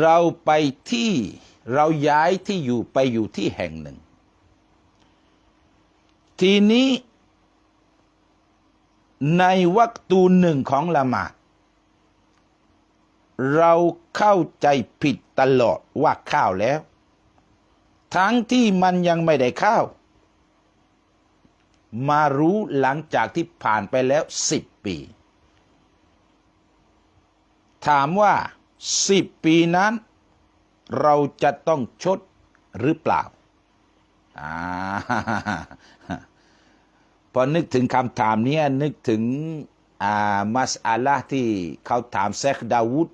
เราไปที่เราย้ายที่อยู่ไปอยู่ที่แห่งหนึ่ง ทีนี้ในวักตูหนึ่งของละหมาดเราเข้าใจผิดตลอดว่าข้าวแล้ว ทั้งที่มันยังไม่ได้ข้าว มารู้หลังจากที่ผ่านไปแล้วสิบปี ถามว่า สิบปีนั้น เราจะต้องชดหรือเปล่าอพอนึกถึงคำถามนี้นึกถึงมัสอาลาที่เขาถามเซคดาวุฒ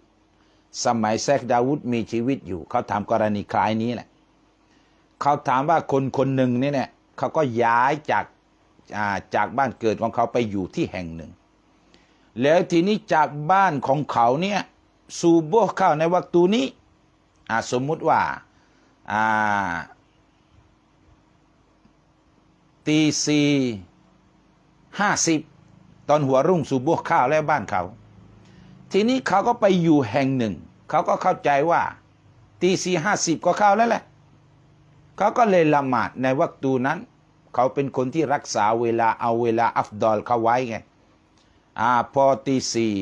สมัยเซคดาวุฒมีชีวิตอยู่ เขาถามกรณีคล้ายนี้แหละเขาถามว่าคนคนหนึ่งนี่เนี่ยเขาก็ย้ายจากาจากบ้านเกิดของเขาไปอยู่ที่แห่งหนึ่ง แล้วทีนี้จากบ้านของเขาเนี่ย ซูโบเข้าในวัตูนี้สมมุติว่าตีสี่ห้าสิบตอนหัวรุ่งซูโบข้าวแล้วบ้านเขา ทีนี้เขาก็ไปอยู่แห่งหนึ่ง เขาก็เข้าใจว่าตีสี่ห้าสิบก็เข้าแล้วแหละ เขาก็เลยละหมาดในวัตูนั้น เขาเป็นคนที่รักษาเวลาเอาเวลาอัฟดอลเขาไว้ไง อ่าพอตีสี่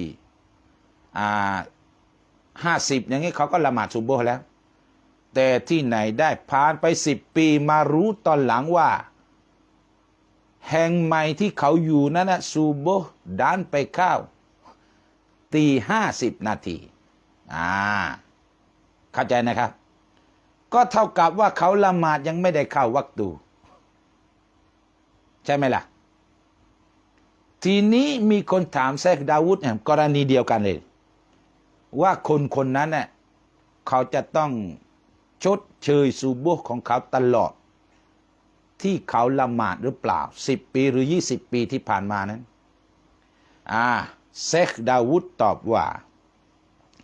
อ่า ห้าสิบอย่างนี้เขาก็ละหมาดซุบโบแล้ว แต่ที่ไหนได้ผ่านไปสิบปีมารู้ตอนหลังว่า แห่งใหม่ที่เขาอยู่นั่นนะซูโบดันไปเข้าตีห้าสิบนาทีอ่าเข้าใจนะครับ ก็เท่ากับว่าเขาละหมาดยังไม่ได้เข้าวักตูใช่ไหมล่ะ ทีนี้มีคนถามเซคดาวุฒเนี่ยกรณีเดียวกันเลย ว่าคนคนนั้นเน่ยเขาจะต้องชดเชยซูบุของเขาตลอด ที่เขาละหมาดหรือเปล่าสิบปีหรือยี่สิบปีที่ผ่านมานั้น อ่าเซคดาวุฒตอบว่า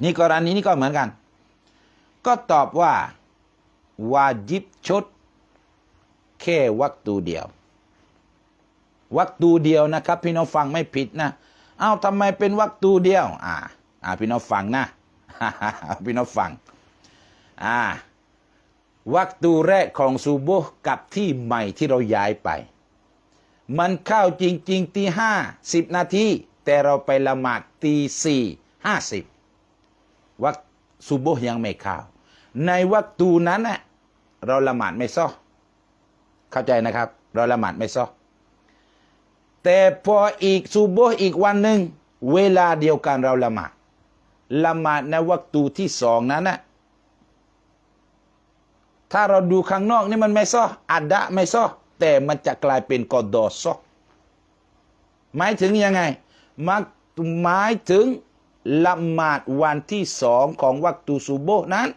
นี่กรณีนี้ก็เหมือนกัน ก็ตอบว่า วาจิบชด แค่วักตูเดียว วักตูเดียวนะครับ พี่น้องฟังไม่ผิดนะ เอ้าทำไมเป็นวักตูเดียว อ่า อ่าพี่น้องฟังนะพี่น้องฟังอ่าวักตูแรกของซูโบกับที่ใหม่ที่เราย้ายไป มันเข้าจริง ๆ ตีห้าสิบนาที แต่เราไปละหมาดตีสี่ห้าสิบวักซูโบยังไม่เข้าในวักตูนั้นน่ะเราละหมาดไม่ซ้อเข้าใจนะครับ เราละหมาดไม่ซ้อแต่พออีกซูโบอีกวันหนึ่งเวลาเดียวกันเราละหมาด ละหมาดในวัตูที่สองนั้นนะถ้าเราดูข้างนอกนี่มันไม่ซ้ออัดดะไม่ซ้อแต่มันจะกลายเป็นกอดอซ้อหมายถึงยังไงมักหมายถึงละหมาดวันที่สองของวัตูซูโบนั้น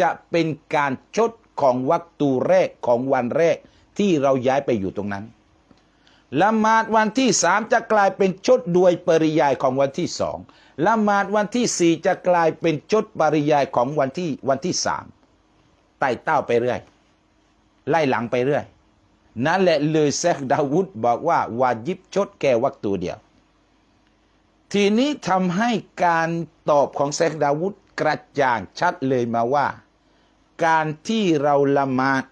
จะเป็นการชดของวัตูแรกของวันแรกที่เราย้ายไปอยู่ตรงนั้น ละหมาดวันที่สามจะกลายเป็นชดด้วยปริยายของวันที่สองละหมาดวันที่สี่จะกลายเป็นชดปริยายของวันที่วันที่สามไต่เต้าไปเรื่อย ไล่หลังไปเรื่อย นั่นแหละเลยเซคดาวุฒบอกว่าวาจิบชดแก่วักตูเดียว ทีนี้ทำให้การตอบของเซคดาวุฒกระจ่างชัดเลยมาว่า การที่เราละหมาด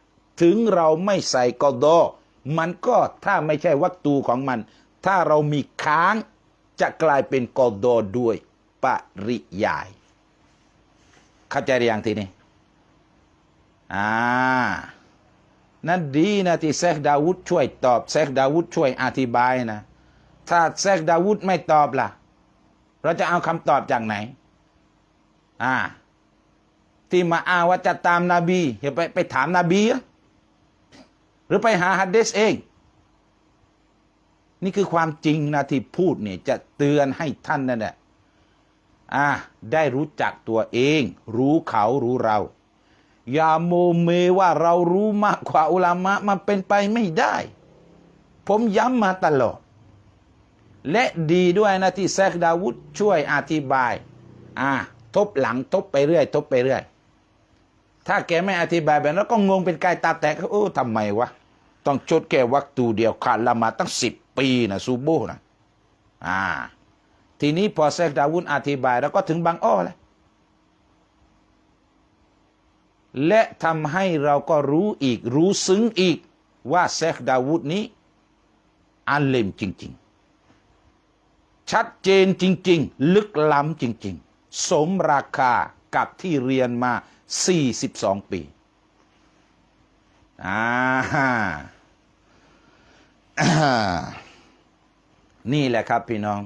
ถึงเราไม่ใส่กอดอ มันก็ถ้าไม่ใช่วัตตูของมัน ถ้าเรามีค้างจะกลายเป็นกอดอด้วยปริยาย เข้าใจหรือยังทีนี้อ่านั่นดีนะที่เซคดาวุฒช่วยตอบเซคดาวุฒช่วยอธิบายนะ ถ้าเซคดาวุฒไม่ตอบล่ะ เราจะเอาคำตอบจากไหน อ่า ที่มาอ้างว่าจะตามนาบีอย่าไปไปถามนาบีอะ หรือไปหาฮัดเดสเอง นี่คือความจริงนะที่พูดเนี่ยจะเตือนให้ท่านนั่นแหละอ่าได้รู้จักตัวเอง รู้เขารู้เรา อย่าโมเมว่าเรารู้มากกว่าอุลามะมันเป็นไปไม่ได้ ผมย้ำมาตลอด และดีด้วยนะที่แซคดาวุฒช่วยอธิบาย อ่า ทบหลังทบไปเรื่อย ทบไปเรื่อย ถ้าแกไม่อธิบายแบบนั้นก็งงเป็นกายตาแตกเออทำไมวะ ต้องชดแกวักตูเดียวขาดละมาตั้งสิบปีนะซูโบนะอ่า ทีนี้พอเซคดาวุฒอธิบายแล้วก็ถึงบางอ้อแล้วและทำให้เราก็รู้อีกรู้ซึ้งอีกว่าเชคดาวูดนี้อันเลมจริง ๆ ชัดเจนจริง ๆ ลึกล้ำจริง ๆ สมราคากับที่เรียนมา 42 ปีอ่านี่แหละครับพี่น้อง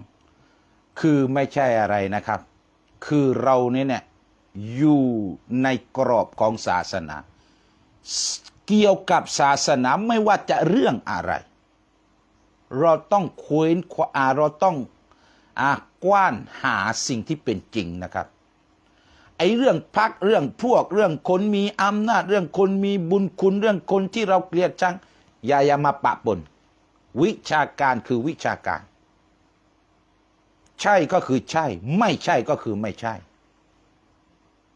คือไม่ใช่อะไรนะครับ คือเราเนี่ยเนี่ยอยู่ในกรอบของศาสนา เกี่ยวกับศาสนาไม่ว่าจะเรื่องอะไร เราต้องคว้นคว้าเราต้องอกว้านหาสิ่งที่เป็นจริงนะครับ ไอ้เรื่องพักเรื่องพวกเรื่องคนมีอำนาจเรื่องคนมีบุญคุณเรื่องคนที่เราเกลียดชังอย่าอย่ามาปะปนวิชาการคือวิชาการ ใช่ก็คือใช่ ไม่ใช่ก็คือไม่ใช่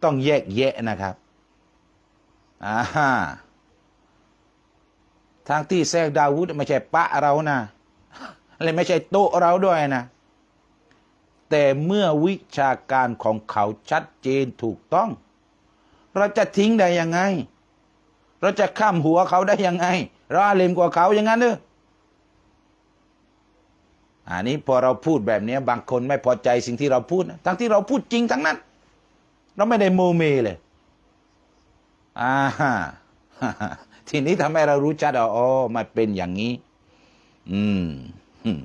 ต้องแยกแยะนะครับอ่าฮะทางที่แทรกดาวุธไม่ใช่ปะเรานะและไม่ใช่โต๊ะเราด้วยนะ แต่เมื่อวิชาการของเขาชัดเจนถูกต้อง เราจะทิ้งได้ยังไง เราจะข้ามหัวเขาได้ยังไง เราอาเลมกว่าเขาอย่างนั้นเนอะอันนี้พอเราพูดแบบนี้บางคนไม่พอใจสิ่งที่เราพูดนะทั้งที่เราพูดจริงทั้งนั้น เราไม่ได้โมเมเลยอ่าฮะทีนี้ทำให้เรารู้ชัดว่าอ๋อมันเป็นอย่างนี้ อืมอืม